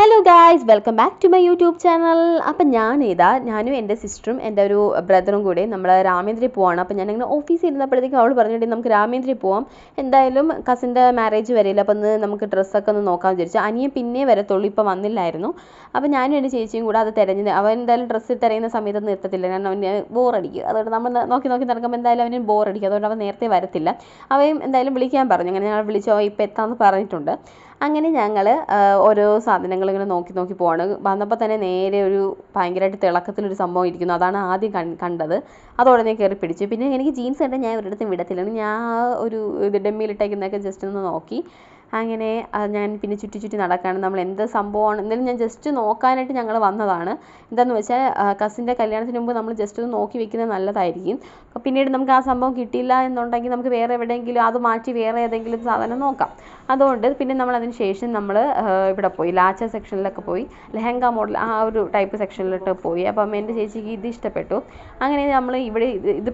Hello guys welcome back to my YouTube channel അപ്പം ഞാൻ ഇതാ ഞാനും എന്റെ സിസ്റ്ററും എന്റെ ഒരു ബ്രദറും കൂടി നമ്മൾ രാമേന്ദ്രി പോവാണ്. അപ്പം ഞാനിങ്ങനെ ഓഫീസിൽ ഇരുന്നപ്പോഴത്തേക്കും അവൾ പറഞ്ഞിട്ട് നമുക്ക് രാമേന്ദ്രി പോവാം. എന്തായാലും കസിന്റെ മാരേജ് വരില്ല അപ്പം ഒന്ന് നമുക്ക് ഡ്രസ്സൊക്കെ ഒന്ന് നോക്കാൻ വിചാരിച്ചു. അനിയൻ പിന്നെ വരത്തുള്ളൂ. ഇപ്പം വന്നില്ലായിരുന്നു. അപ്പം ഞാനും എന്റെ ചേച്ചിയും കൂടെ അത് തിരഞ്ഞത് അവൻ എന്തായാലും ഡ്രസ്സ് തിരയുന്ന സമയത്ത് നിർത്തത്തില്ല. കാരണം അവന് ബോറടിക്കും അതുകൊണ്ട് നമ്മൾ നോക്കി നോക്കി നടക്കുമ്പോൾ എന്തായാലും അവന് ബോറടിക്കും അതുകൊണ്ട് അവൻ നേരത്തെ വരത്തില്ല. അവയും എന്തായാലും വിളിക്കാൻ പറഞ്ഞു. അങ്ങനെ ഞങ്ങൾ വിളിച്ചോ. ഇപ്പം എത്താമെന്ന് പറഞ്ഞിട്ടുണ്ട്. അങ്ങനെ ഞങ്ങൾ ഓരോ സാധനങ്ങൾ ഇങ്ങനെ നോക്കി നോക്കി പോവാണ്. വന്നപ്പോൾ തന്നെ നേരെ ഒരു ഭയങ്കരമായിട്ട് തിളക്കത്തിലൊരു സംഭവം ഇരിക്കുന്നു. അതാണ് ആദ്യം കണ്ടത്. അതോടെ ഞാൻ കയറി പിടിച്ചു. പിന്നെ എനിക്ക് ജീൻസ് കണ്ടാൽ ഞാൻ ഒരിടത്തും വിടത്തില്ല. ഞാൻ ഒരു ഇത് ഡെമ്മിയിലിട്ടേക്കുന്നതൊക്കെ ജസ്റ്റ് ഒന്ന് നോക്കി. അങ്ങനെ ഞാൻ പിന്നെ ചുറ്റി ചുറ്റി നടക്കുകയാണ് നമ്മൾ എന്ത് സംഭവമാണ്? എന്തായാലും ഞാൻ ജസ്റ്റ് നോക്കാനായിട്ട് ഞങ്ങൾ വന്നതാണ്. എന്താണെന്ന് വെച്ചാൽ കസിന്റെ കല്യാണത്തിന് മുമ്പ് നമ്മൾ ജസ്റ്റ് ഒന്ന് നോക്കി വെക്കുന്നത് നല്ലതായിരിക്കും. പിന്നീട് നമുക്ക് ആ സംഭവം കിട്ടിയില്ല എന്നുണ്ടെങ്കിൽ നമുക്ക് വേറെ എവിടെയെങ്കിലും അത് മാറ്റി വേറെ ഏതെങ്കിലും സാധനം നോക്കാം. അതുകൊണ്ട് പിന്നെ നമ്മൾ അതിന് ശേഷം നമ്മൾ ഇവിടെ പോയി. ലാച്ച സെക്ഷനിലൊക്കെ പോയി. ലെഹങ്ക മോഡൽ ആ ഒരു ടൈപ്പ് സെക്ഷനിലോട്ട് പോയി. അപ്പം എന്റെ ചേച്ചിക്ക് ഇത് ഇഷ്ടപ്പെട്ടു. അങ്ങനെ നമ്മൾ ഇവിടെ ഇത്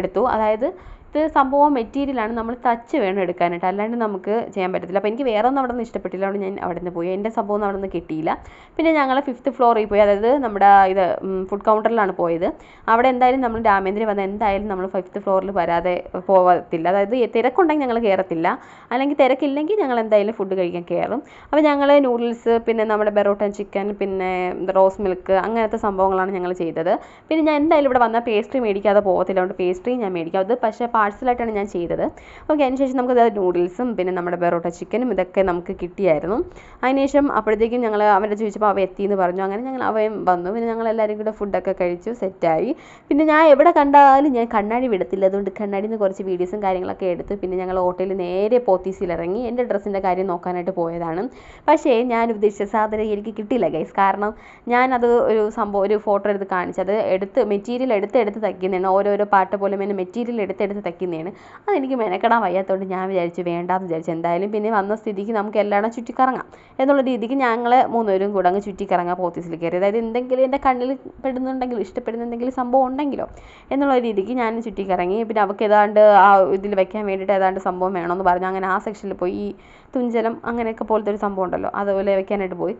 എടുത്തു. അതായത് ഇത് സംഭവം മെറ്റീരിയലാണ് നമ്മൾ തച്ച് വേണം എടുക്കാനായിട്ട്. അല്ലാണ്ട് നമുക്ക് ചെയ്യാൻ പറ്റത്തില്ല. അപ്പോൾ എനിക്ക് വേറെ ഒന്നും അവിടെ നിന്ന് ഇഷ്ടപ്പെട്ടില്ല. അതുകൊണ്ട് ഞാൻ അവിടെ നിന്ന് പോയി. എന്റെ സംഭവം അവിടെ നിന്ന് കിട്ടിയില്ല. പിന്നെ ഞങ്ങൾ ഫിഫ്ത്ത് ഫ്ലോറിൽ പോയി. അതായത് നമ്മുടെ ഇത് ഫുഡ് കൗണ്ടറിലാണ് പോയത്. അവിടെ എന്തായാലും നമ്മൾ രാമേന്ദ്രൻ വന്ന എന്തായാലും നമ്മൾ ഫിഫ്ത്ത് ഫ്ലോറിൽ വരാതെ പോകത്തില്ല അതായത് തിരക്കുണ്ടെങ്കിൽ ഞങ്ങൾ കയറത്തില്ല അല്ലെങ്കിൽ തിരക്കില്ലെങ്കിൽ ഞങ്ങൾ എന്തായാലും ഫുഡ് കഴിക്കാൻ കയറും അപ്പോൾ ഞങ്ങൾ നൂഡിൽസ് പിന്നെ നമ്മുടെ ബെറോട്ടൻ ചിക്കൻ പിന്നെ റോസ് മിൽക്ക് അങ്ങനത്തെ സംഭവങ്ങളാണ് ഞങ്ങൾ ചെയ്തത്. പിന്നെ ഞാൻ എന്തായാലും ഇവിടെ വന്നാൽ പേസ്ട്രി മേടിക്കാതെ പോകത്തില്ല. അതുകൊണ്ട് പേസ്ട്രി ഞാൻ മേടിക്കാം. അത് പക്ഷേ പാഴ്സലായിട്ടാണ് ഞാൻ ചെയ്തത്. ഓക്കെ അതിനുശേഷം നമുക്ക് നൂഡിൽസും പിന്നെ നമ്മുടെ ബെറോട്ട ചിക്കനും ഇതൊക്കെ നമുക്ക് കിട്ടിയായിരുന്നു. അതിനുശേഷം അപ്പോഴത്തേക്കും ഞങ്ങൾ അവരെ ചോദിച്ചപ്പോൾ അവ എത്തി എന്ന് പറഞ്ഞു. അങ്ങനെ ഞങ്ങൾ അവയും വന്നു. പിന്നെ ഞങ്ങൾ എല്ലാവരും കൂടെ ഫുഡൊക്കെ കഴിച്ചു സെറ്റായി പിന്നെ ഞാൻ എവിടെ കണ്ടാലും ഞാൻ കണ്ണാടി വിടത്തില്ല. അതുകൊണ്ട് കണ്ണാടിയിൽ നിന്ന് കുറച്ച് വീഡിയോസും കാര്യങ്ങളൊക്കെ എടുത്തു പിന്നെ ഞങ്ങൾ ഹോട്ടലിൽ നേരെ പോത്തീസിൽ ഇറങ്ങി എന്റെ ഡ്രസ്സിന്റെ കാര്യം നോക്കാനായിട്ട് പോയതാണ്. പക്ഷേ ഞാൻ ഉദ്ദേശിച്ച സാധനം എനിക്ക് കിട്ടിയില്ല ഗൈസ് കാരണം ഞാനത് ഒരു സംഭവം ഒരു ഫോട്ടോ എടുത്ത് കാണിച്ചത് എടുത്ത് മെറ്റീരിയൽ എടുത്ത് എടുത്ത് തയ്ക്കുന്നതാണ്. ഓരോരോ പാട്ട് പോലെ മെറ്റീരിയൽ എടുത്ത് എടുത്ത് തയ്ക്കുന്നതാണ്. അതെനിക്ക് മെനക്കെടാൻ വയ്യാത്തതുകൊണ്ട് ഞാൻ വിചാരിച്ചു വേണ്ടാന്ന് വിചാരിച്ചു. എന്തായാലും പിന്നെ വന്ന സ്ഥിതിക്ക് നമുക്ക് എല്ലായിടം ചുറ്റിക്കറങ്ങാം. എന്നുള്ള രീതിക്ക് ഞങ്ങൾ മൂന്നുപേരും കൂടെ അങ്ങ് ചുറ്റിക്കറങ്ങാൻ പോത്തീസിൽ കയറി. അതായത് എന്തെങ്കിലും എന്റെ കണ്ണിൽ പെടുന്നുണ്ടെങ്കിലും ഇഷ്ടപ്പെടുന്ന എന്തെങ്കിലും സംഭവം ഉണ്ടെങ്കിലോ എന്നുള്ള രീതിക്ക് ഞാൻ ചുറ്റിക്കറങ്ങി. പിന്നെ അവൾക്ക് ഏതാണ്ട് ആ ഇതിൽ വയ്ക്കാൻ വേണ്ടിയിട്ട് ഏതാണ്ട് സംഭവം വേണമെന്ന് പറഞ്ഞു. അങ്ങനെ ആ സെക്ഷനിൽ പോയി ഈ തുഞ്ചലം അങ്ങനെയൊക്കെ പോലത്തെ ഒരു സംഭവം ഉണ്ടല്ലോ അതുപോലെ വയ്ക്കാനായിട്ട് പോയി.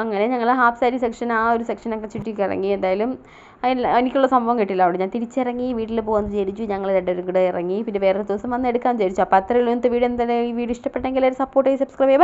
അങ്ങനെ ഞങ്ങൾ ഹാഫ് സാരി സെക്ഷൻ ആ ഒരു സെക്ഷനൊക്കെ ചുറ്റിക്കറങ്ങി. എന്തായാലും എനിക്കുള്ള സംഭവം കിട്ടില്ല അവിടെ. ഞാൻ തിരിച്ചിറങ്ങി വീട്ടിൽ പോകാൻ വിചാരിച്ചു. ഞങ്ങൾ രണ്ടുപേരും കൂടെ ഇറങ്ങി. പിന്നെ വേറൊരു ദിവസം വന്ന് എടുക്കാൻ വിചാരിച്ചു. അപ്പോൾ അത്രയുള്ള ഇന്നത്തെ വീഡിയോ എന്തായാലും ഈ വീഡിയോ ഇഷ്ടപ്പെട്ടെങ്കിൽ സപ്പോർട്ട് ചെയ്ത് സബ്സ്ക്രൈബ് ചെയ്യുക